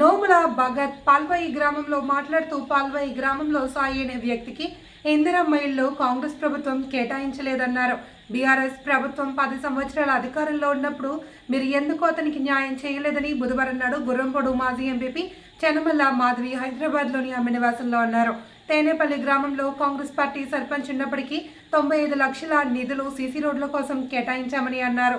నోముల భగత్ పాల్వాయి గ్రామంలో మాట్లాడుతూ పాల్వాయి గ్రామంలో సాయి అనే వ్యక్తికి ఇందిరమ్మ ఇళ్ళు కాంగ్రెస్ ప్రభుత్వం కేటాయించలేదన్నారు. బీఆర్ఎస్ ప్రభుత్వం పది సంవత్సరాల అధికారంలో ఉన్నప్పుడు మీరు ఎందుకు అతనికి న్యాయం చేయలేదని బుధవారం నాడు గుర్రంపొడు మాజీ ఎంపీపీ చెనమల్ల మాధవి హైదరాబాద్లోని ఆమె నివాసంలో అన్నారు. తేనేపల్లి గ్రామంలో కాంగ్రెస్ పార్టీ సర్పంచ్ ఉన్నప్పటికీ తొంభై ఐదు లక్షల నిధులు సీసీ రోడ్ల కోసం కేటాయించామని అన్నారు.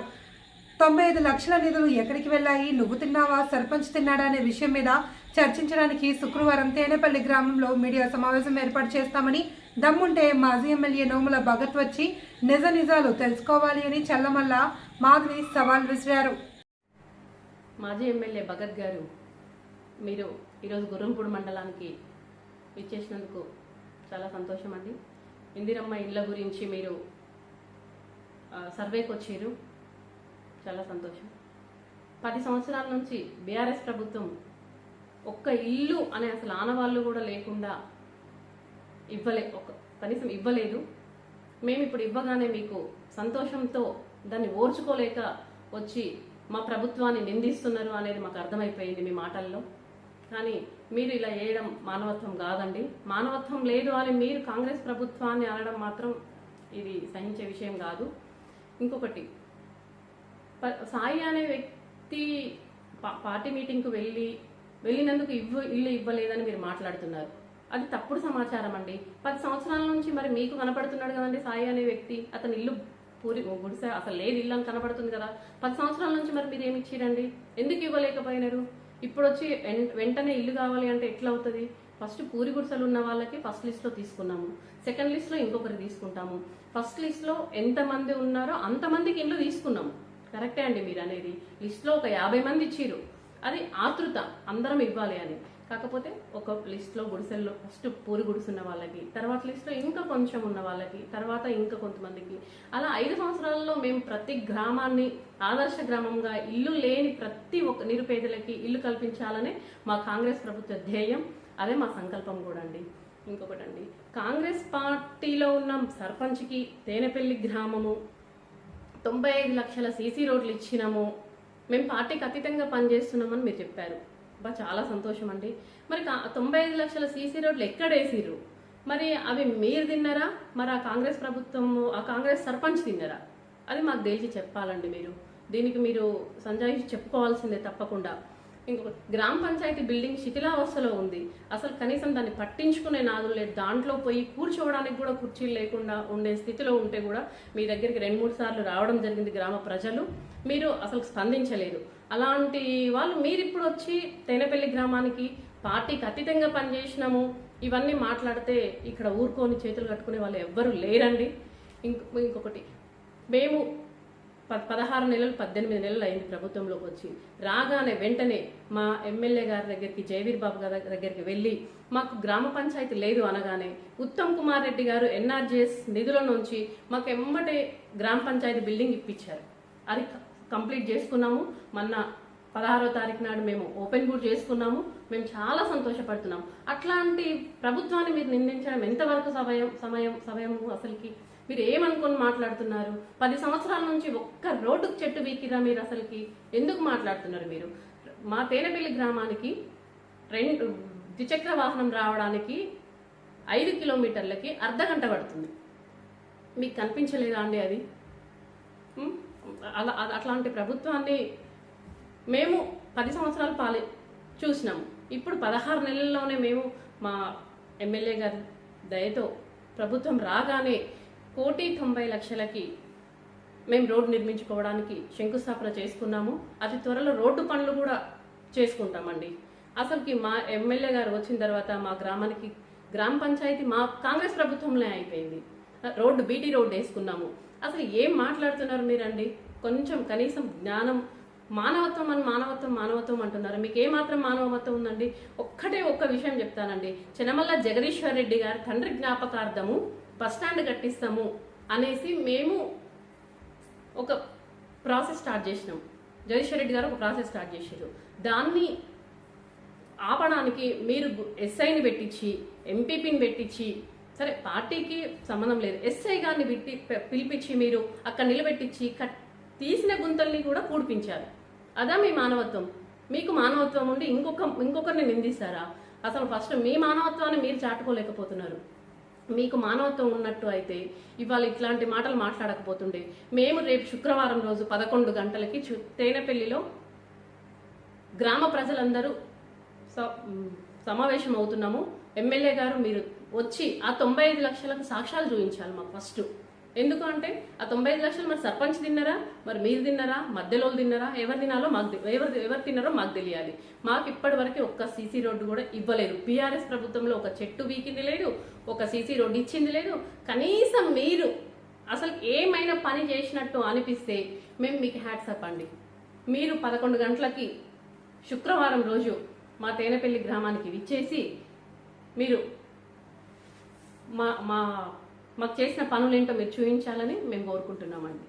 తొంభై ఐదు లక్షల నిధులు ఎక్కడికి వెళ్ళాయి? నువ్వు తిన్నావా? సర్పంచ్ తిన్నాడా అనే విషయం మీద చర్చించడానికి శుక్రవారం తేనేపల్లి గ్రామంలో మీడియా సమావేశం ఏర్పాటు చేస్తామని దమ్ముంటే మాజీ ఎమ్మెల్యే నోముల భగత్ వచ్చి నిజ నిజాలు తెలుసుకోవాలి అని చల్లమల్ల మాధవి సవాల్ విసిరారు. మాజీ ఎమ్మెల్యే భగత్ గారు మీరు ఈరోజు గుర్రంపూడి మండలానికి ఇచ్చేసినందుకు చాలా సంతోషం అండి. ఇందిరమ్మ ఇళ్ళ గురించి మీరు సర్వేకి వచ్చారు చాలా సంతోషం. పది సంవత్సరాల నుంచి బీఆర్ఎస్ ప్రభుత్వం ఒక్క ఇల్లు అనే అసలు ఆనవాళ్ళు కూడా లేకుండా ఇవ్వలే ఒక కనీసం ఇవ్వలేదు. మేము ఇప్పుడు ఇవ్వగానే మీకు సంతోషంతో దాన్ని ఓర్చుకోలేక వచ్చి మా ప్రభుత్వాన్ని నిందిస్తున్నారు అనేది మాకు అర్థమైపోయింది మీ మాటల్లో. కానీ మీరు ఇలా చేయడం మానవత్వం కాదండి. మానవత్వం లేదు అని మీరు కాంగ్రెస్ ప్రభుత్వాన్ని అనడం మాత్రం ఇది సహించే విషయం కాదు. ఇంకొకటి సాయి అనే వ్యక్తి పార్టీ మీటింగ్కు వెళ్ళి వెళ్ళినందుకు ఇవ్వ ఇల్లు ఇవ్వలేదని మీరు మాట్లాడుతున్నారు. అది తప్పుడు సమాచారం అండి. పది సంవత్సరాల నుంచి మరి మీకు కనపడుతున్నాడు కదండి సాయి అనే వ్యక్తి. అతని ఇల్లు పూరి గుడిసె అసలు లేదు ఇల్లు అని కనపడుతుంది కదా. పది సంవత్సరాల నుంచి మరి మీరు ఏమి ఇచ్చిరండి ఎందుకు ఇవ్వలేకపోయినారు? ఇప్పుడు వచ్చి వెంటనే ఇల్లు కావాలి అంటే ఎట్లా అవుతుంది? ఫస్ట్ పూరి గుడిసెలు ఉన్న వాళ్ళకి ఫస్ట్ లిస్ట్లో తీసుకున్నాము. సెకండ్ లిస్ట్లో ఇంకొకరు తీసుకుంటాము. ఫస్ట్ లిస్ట్లో ఎంతమంది ఉన్నారో అంతమందికి ఇల్లు తీసుకున్నాము. కరెక్టే అండి మీరు అనేది లిస్ట్లో ఒక యాభై మంది ఇచ్చిర్రు. అది ఆతృత అందరం ఇవ్వాలి అని. కాకపోతే ఒక లిస్ట్లో గుడిసెల్లో ఫస్ట్ పూరి గుడిసున్న వాళ్ళకి తర్వాత లిస్ట్లో ఇంకా కొంచెం ఉన్న వాళ్ళకి తర్వాత ఇంకా కొంతమందికి. అలా ఐదు సంవత్సరాల్లో మేము ప్రతి గ్రామాన్ని ఆదర్శ గ్రామంగా ఇల్లు లేని ప్రతి ఒక్క నిరుపేదలకి ఇల్లు కల్పించాలనే మా కాంగ్రెస్ ప్రభుత్వ ధ్యేయం అదే మా సంకల్పం కూడా అండి. ఇంకొకటండి. కాంగ్రెస్ పార్టీలో ఉన్న సర్పంచ్కి తేనెపల్లి గ్రామము తొంభై ఐదు లక్షల సీసీ రోడ్లు ఇచ్చినాము. మేము పార్టీకి అతీతంగా పనిచేస్తున్నామని మీరు చెప్పారు. బా చాలా సంతోషం అండి. మరి కా- తొంభై ఐదు లక్షల సీసీ రోడ్లు ఎక్కడ వేసిర్రు? మరి అవి మీరు తిన్నారా? మరి ఆ కాంగ్రెస్ ప్రభుత్వము ఆ కాంగ్రెస్ సర్పంచ్ తిన్నారా? అది మాకు తెలిసి చెప్పాలండి మీరు. దీనికి మీరు సంజాయిషి చెప్పుకోవాల్సిందే తప్పకుండా. ఇంకొక గ్రామ పంచాయతీ బిల్డింగ్ శిథిలావస్థలో ఉంది. అసలు కనీసం దాన్ని పట్టించుకునే నాదులు లేదు దాంట్లో పోయి కూర్చోవడానికి కూడా కుర్చీలు లేకుండా ఉండే స్థితిలో ఉంటే కూడా మీ దగ్గరికి రెండు మూడు సార్లు రావడం జరిగింది గ్రామ ప్రజలు. మీరు అసలు స్పందించలేదు. అలాంటి వాళ్ళు మీరు ఇప్పుడు వచ్చి తేనెపల్లి గ్రామానికి పార్టీకి అతీతంగా పనిచేసినాము ఇవన్నీ మాట్లాడితే ఇక్కడ ఊరుకొని చేతులు కట్టుకునే వాళ్ళు ఎవ్వరూ లేరండి. ఇంకొ ఇంకొకటి. మేము పదహారు నెలలు పద్దెనిమిది నెలలు అయింది ప్రభుత్వంలోకి వచ్చి. రాగానే వెంటనే మా ఎమ్మెల్యే గారి దగ్గరికి జయవీర్ బాబు గారి దగ్గరికి వెళ్ళి మాకు గ్రామ పంచాయతీ లేదు అనగానే ఉత్తమ్ కుమార్ రెడ్డి గారు ఎన్ఆర్జీఎస్ నిధుల నుంచి మాకు ఎమ్మటే గ్రామ పంచాయతీ బిల్డింగ్ ఇప్పించారు. అది కంప్లీట్ చేసుకున్నాము. మొన్న పదహారో తారీఖు నాడు మేము ఓపెన్ కూడా చేసుకున్నాము. మేము చాలా సంతోషపడుతున్నాం. అట్లాంటి ప్రభుత్వాన్ని మీరు నిందించడం ఎంతవరకు సమయం సమయం సమయం అసలుకి? మీరు ఏమనుకొని మాట్లాడుతున్నారు? పది సంవత్సరాల నుంచి ఒక్క రోడ్డుకు చెట్టు వీకిరా మీరు అసలుకి? ఎందుకు మాట్లాడుతున్నారు మీరు? మా తేనెపల్లి గ్రామానికి రెండు ద్విచక్ర వాహనం రావడానికి ఐదు కిలోమీటర్లకి అర్ధ గంట పడుతుంది. మీకు కనిపించలేదా అండి అది? అలా అట్లాంటి ప్రభుత్వాన్ని మేము పది సంవత్సరాలు పాలి చూసినాము. ఇప్పుడు పదహారు నెలల్లోనే మేము మా ఎమ్మెల్యే గారి దయతో ప్రభుత్వం రాగానే కోటి తొంభై లక్షలకి మేము రోడ్డు నిర్మించుకోవడానికి శంకుస్థాపన చేసుకున్నాము. అతి త్వరలో రోడ్డు పనులు కూడా చేసుకుంటామండి. అసలుకి మా ఎమ్మెల్యే గారు వచ్చిన తర్వాత మా గ్రామానికి గ్రామ పంచాయతీ మా కాంగ్రెస్ ప్రభుత్వంలో అయిపోయింది. రోడ్డు బీటీ రోడ్డు వేసుకున్నాము. అసలు ఏం మాట్లాడుతున్నారు మీరండి? కొంచెం కనీసం జ్ఞానం మానవత్వం అని మానవత్వం మానవత్వం అంటున్నారు. మీకు ఏమాత్రం మానవత్వం ఉందండి? ఒక్కటే ఒక్క విషయం చెప్తానండి. చెనమల్ల జగదీశ్వర్ రెడ్డి గారి తండ్రి జ్ఞాపకార్థము బస్ స్టాండ్ కట్టిస్తాము అనేసి మేము ఒక ప్రాసెస్ స్టార్ట్ చేసినాం. జగదీశ్వర్ రెడ్డి గారు ఒక ప్రాసెస్ స్టార్ట్ చేశారు దాన్ని ఆపడానికి మీరు ఎస్ఐని పెట్టించి ఎంపీపీని పెట్టించి సరే పార్టీకి సంబంధం లేదు. ఎస్ఐ గారిని పెట్టి పిలిపించి మీరు అక్కడ నిలబెట్టించి కట్ తీసిన గుంతల్ని కూడా పూడిపించారు అదా మీ మానవత్వం. మీకు మానవత్వం ఉండి ఇంకొక ఇంకొకరిని నిందిస్తారా? అసలు ఫస్ట్ మీ మానవత్వాన్ని మీరు చాటుకోలేకపోతున్నారు. మీకు మానవత్వం ఉన్నట్టు అయితే ఇవాళ ఇట్లాంటి మాటలు మాట్లాడకపోతుండే. మేము రేపు శుక్రవారం రోజు పదకొండు గంటలకి తేనెపల్లిలో గ్రామ ప్రజలందరూ స- సమావేశం అవుతున్నాము. ఎమ్మెల్యే గారు మీరు వచ్చి ఆ తొంభై ఐదు లక్షలకు సాక్ష్యాలు చూపించాలి మాకు ఫస్ట్ ఎందుకు అంటే ఆ తొంభై ఐదు లక్షలు మరి సర్పంచ్ తిన్నారా? మరి మీరు తిన్నారా? మధ్యలో తిన్నారా? ఎవరు తినాలో మాకు ఎవరు ఎవరు తిన్నారో మాకు తెలియాలి. మాకు ఇప్పటి వరకు ఒక్క సీసీ రోడ్డు కూడా ఇవ్వలేదు. బీఆర్ఎస్ ప్రభుత్వంలో ఒక చెట్టు వీకింది లేదు ఒక సీసీ రోడ్డు ఇచ్చింది లేదు. కనీసం మీరు అసలు ఏమైనా పని చేసినట్టు అనిపిస్తే మేము మీకు హ్యాట్సప్ అండి. మీరు పదకొండు గంటలకి శుక్రవారం రోజు మా తేనెపల్లి గ్రామానికి విచ్చేసి మీరు మా మా మాకు చేసిన పనులు ఏంటో మీరు చూపించాలని మేము కోరుకుంటున్నామండి.